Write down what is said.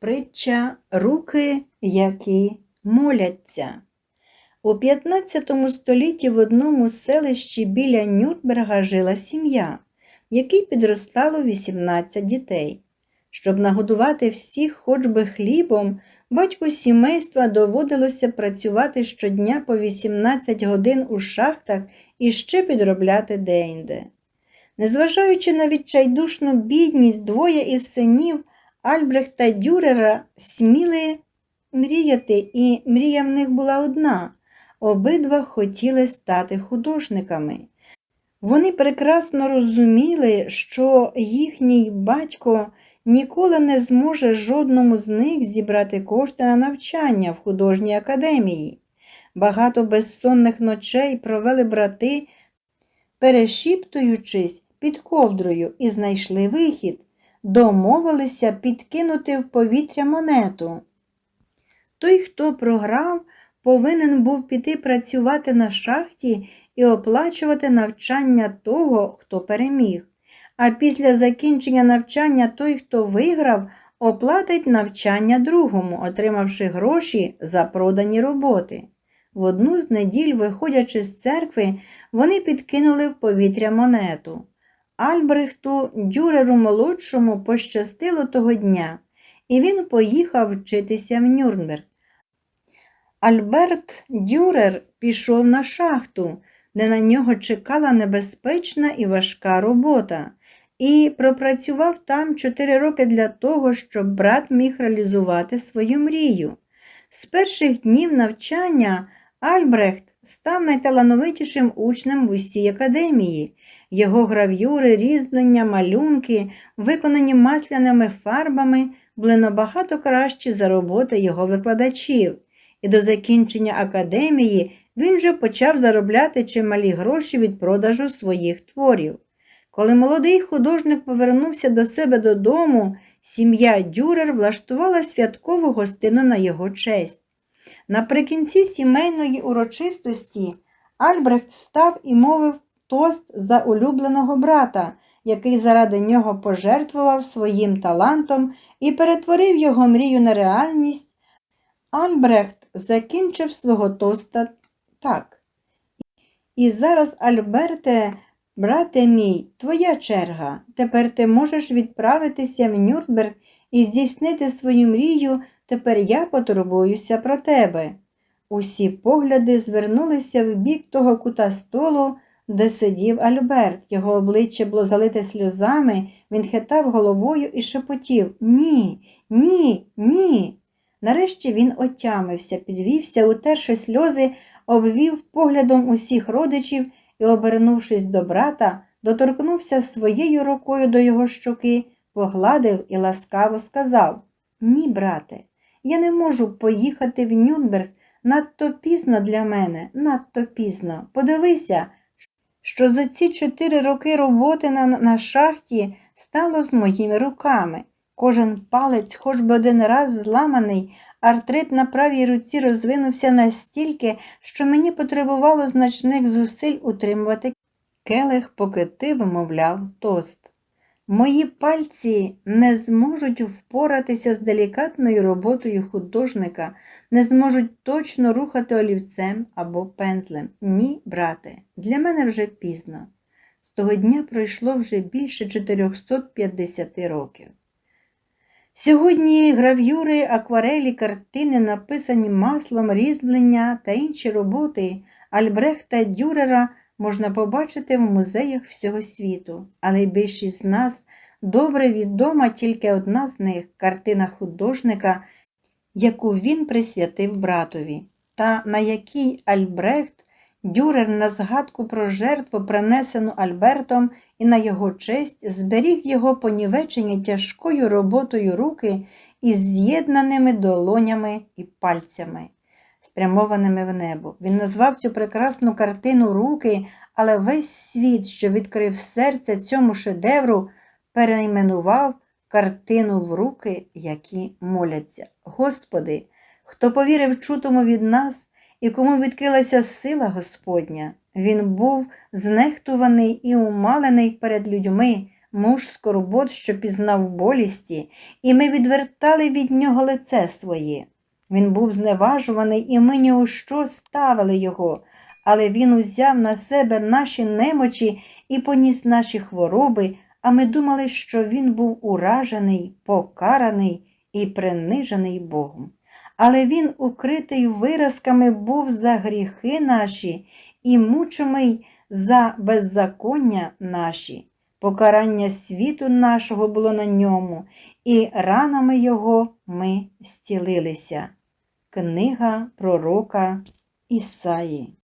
Притча Руки, які моляться. У 15 столітті в одному селищі біля Нюрнберга жила сім'я, в якій підростало 18 дітей. Щоб нагодувати всіх хоч би хлібом, батьку сімейства доводилося працювати щодня по 18 годин у шахтах і ще підробляти деінде. Незважаючи на відчайдушну бідність, двоє із синів Альбрехта Дюрера сміли мріяти, і мрія в них була одна. Обидва хотіли стати художниками. Вони прекрасно розуміли, що їхній батько ніколи не зможе жодному з них зібрати кошти на навчання в художній академії. Багато безсонних ночей провели брати, перешіптуючись під ковдрою, і знайшли вихід, домовилися підкинути в повітря монету. Той, хто програв, повинен був піти працювати на шахті і оплачувати навчання того, хто переміг. А після закінчення навчання той, хто виграв, оплатить навчання другому, отримавши гроші за продані роботи. В одну з неділь, виходячи з церкви, вони підкинули в повітря монету. Альбрехту Дюреру молодшому пощастило того дня, і він поїхав вчитися в Нюрнберг. Альберт Дюрер пішов на шахту, де на нього чекала небезпечна і важка робота, і пропрацював там чотири роки для того, щоб брат міг реалізувати свою мрію. З перших днів навчання Альбрехт став найталановитішим учнем в усій академії. Його гравюри, різьблення, малюнки, виконані масляними фарбами, були набагато кращі за роботи його викладачів, і до закінчення академії він вже почав заробляти чималі гроші від продажу своїх творів. Коли молодий художник повернувся до себе додому, сім'я Дюрер влаштувала святкову гостину на його честь. Наприкінці сімейної урочистості Альбрехт встав і мовив тост за улюбленого брата, який заради нього пожертвував своїм талантом і перетворив його мрію на реальність. Альбрехт закінчив свого тоста так. І зараз, Альберте, брате мій, твоя черга. Тепер ти можеш відправитися в Нюрнберг і здійснити свою мрію. Тепер я потурбуюся про тебе. Усі погляди звернулися в бік того кута столу, де сидів Альберт. Його обличчя було залите сльозами, він хитав головою і шепотів Ні, ні, ні. Нарешті він отямився, підвівся, утерши сльози, обвів поглядом усіх родичів і, обернувшись до брата, доторкнувся своєю рукою до його щоки, погладив і ласкаво сказав Ні, брате, я не можу поїхати в Нюрнберг надто пізно для мене, надто пізно. Подивися, що за ці чотири роки роботи на, на шахті стало з моїми руками. Кожен палець, хоч би один раз зламаний, артрит на правій руці розвинувся настільки, що мені потребувало значних зусиль утримувати келих, поки ти вимовляв тост. Мої пальці не зможуть впоратися з делікатною роботою художника, не зможуть точно рухати олівцем або пензлем. Ні, брате, для мене вже пізно. З того дня пройшло вже більше 450 років. Сьогодні грав'юри, акварелі, картини, написані маслом, різьблення та інші роботи Альбрехта Дюрера можна побачити в музеях всього світу, але більшість з нас добре відома тільки одна з них картина художника, яку він присвятив братові, та на якій Альбрехт Дюрер на згадку про жертву, принесену Альбертом, і на його честь зберіг його понівечені тяжкою роботою руки із з'єднаними долонями і пальцями, спрямованими в небо. Він назвав цю прекрасну картину руки, але весь світ, що відкрив серце цьому шедевру, перейменував картину в руки, які моляться. Господи, хто повірив чутому від нас, і кому відкрилася сила Господня, він був знехтуваний і умалений перед людьми, муж скорбот, що пізнав болісті, і ми відвертали від нього лице своє. Він був зневажуваний, і ми ні у що ставили його, але він узяв на себе наші немочі і поніс наші хвороби, а ми думали, що він був уражений, покараний і принижений Богом. Але він, укритий виразками, був за гріхи наші і мучимий за беззаконня наші. Покарання світу нашого було на ньому, і ранами його ми зцілилися. Книга пророка Ісаї